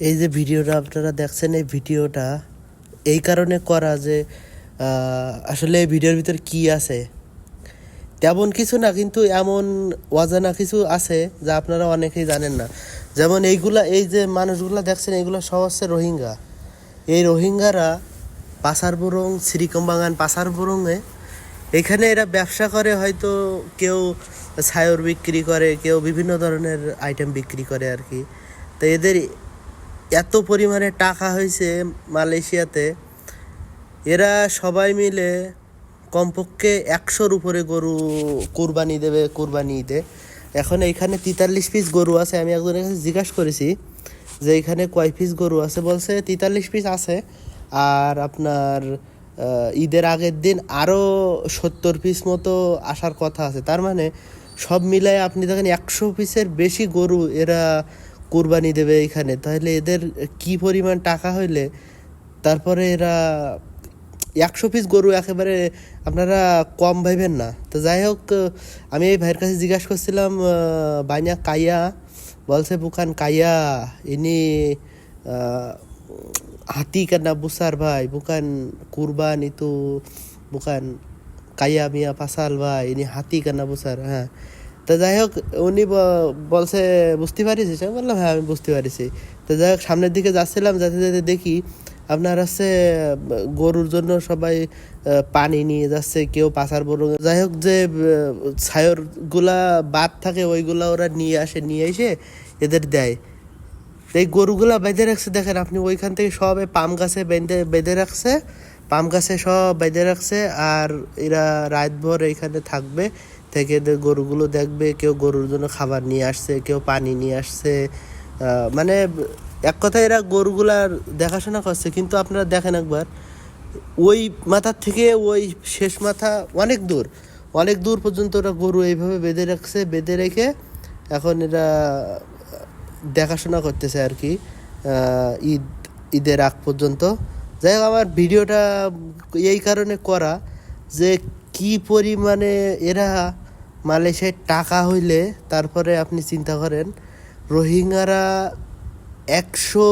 এই যে ভিডিওটা আপনারা দেখছেন, এই ভিডিওটা এই কারণে করা যে আসলে এই ভিডিওর ভিতর কি আছে? তেমন কিছু না, কিন্তু এমন অজানা কিছু আছে যা আপনারা অনেকেই জানেন না। যেমন এইগুলা, এই যে মানুষগুলা দেখছেন, এইগুলো সব হচ্ছে রোহিঙ্গা। এই রোহিঙ্গারা পাসারবুরং, শ্রীকমবাগান পাসারবুরংয়ে এখানে এরা ব্যবসা করে, হয়তো কেউ ছায়র বিক্রি করে, কেউ বিভিন্ন ধরনের আইটেম বিক্রি করে আর কি। তো এদের এত পরিমাণে টাকা হয়েছে মালয়েশিয়াতে, এরা সবাই মিলে কমপক্ষে একশোর উপরে গরু কুরবানি দেবে, কুরবানি ঈদে। এখন এইখানে তেতাল্লিশ পিস গরু আছে, আমি একজনের কাছে জিজ্ঞাসা করেছি যে এখানে কয় পিস গরু আছে, বলছে তেতাল্লিশ পিস আছে। আর আপনার ঈদের আগের দিন আরও সত্তর পিস মতো আসার কথা আছে। তার মানে সব মিলায় আপনি দেখেন একশো পিসের বেশি গরু এরা কুরবানি দেবে এখানে, তাহলে এদের কি পরিমাণ টাকা হইলে তারপরে এরা একশো পিস গরু একেবারে আপনারা কম ভাইবেন না। তো যাই হোক, আমি এই ভাইয়ের কাছে জিজ্ঞাসা করছিলাম বাইনা কাইয়া, বলছে বুকান কাইয়া, ইনি হাতি কান্না বুসার ভাই, বুকান কুরবান ইতু, বুকান কাইয়া মিয়া পাসাল ভাই, ইনি হাতি কান্না বুসার হ্যাঁ। তো যাই হোক, উনি বলছে, বুঝতে পারিস? আমি বললাম হ্যাঁ আমি বুঝতে পারিছি। তো যাই হোক, সামনের দিকে যাচ্ছিলাম, যাতে যাতে দেখি আপনার হচ্ছে, গরুর জন্য সবাই পানি নিয়ে যাচ্ছে, কেউ পাচার বড় যাই হোক যে ছায়রগুলা বাদ থাকে, ওইগুলা ওরা নিয়ে আসে, নিয়ে এসে এদের দেয়। এই গরুগুলা বেঁধে রাখছে, দেখেন আপনি ওইখান থেকে সব পাম গাছে বেঁধে বেঁধে রাখছে, পাম গাছে সব বেঁধে রাখছে, আর এরা রাতভর এইখানে থাকবে। থেকে গরুগুলো দেখবে, কেউ গরুর জন্য খাবার নিয়ে আসছে, কেউ পানি নিয়ে আসছে। মানে এক কথায় এরা গরুগুলার দেখাশোনা করছে, কিন্তু আপনারা দেখেন একবার, ওই মাথার থেকে ওই শেষ মাথা অনেক দূর। অনেক দূর পর্যন্ত ওরা গরু এইভাবে বেঁধে রাখছে, বেঁধে রেখে এখন এরা দেখাশোনা করতেছে আর কি ঈদ, ঈদের আগ পর্যন্ত। যাই হোক, আমার ভিডিওটা এই কারণে করা যে কি পরিমাণে এরা মালয়েশিয়ায় টাকা হইলে তারপরে আপনি চিন্তা করেন রোহিঙ্গারা একশো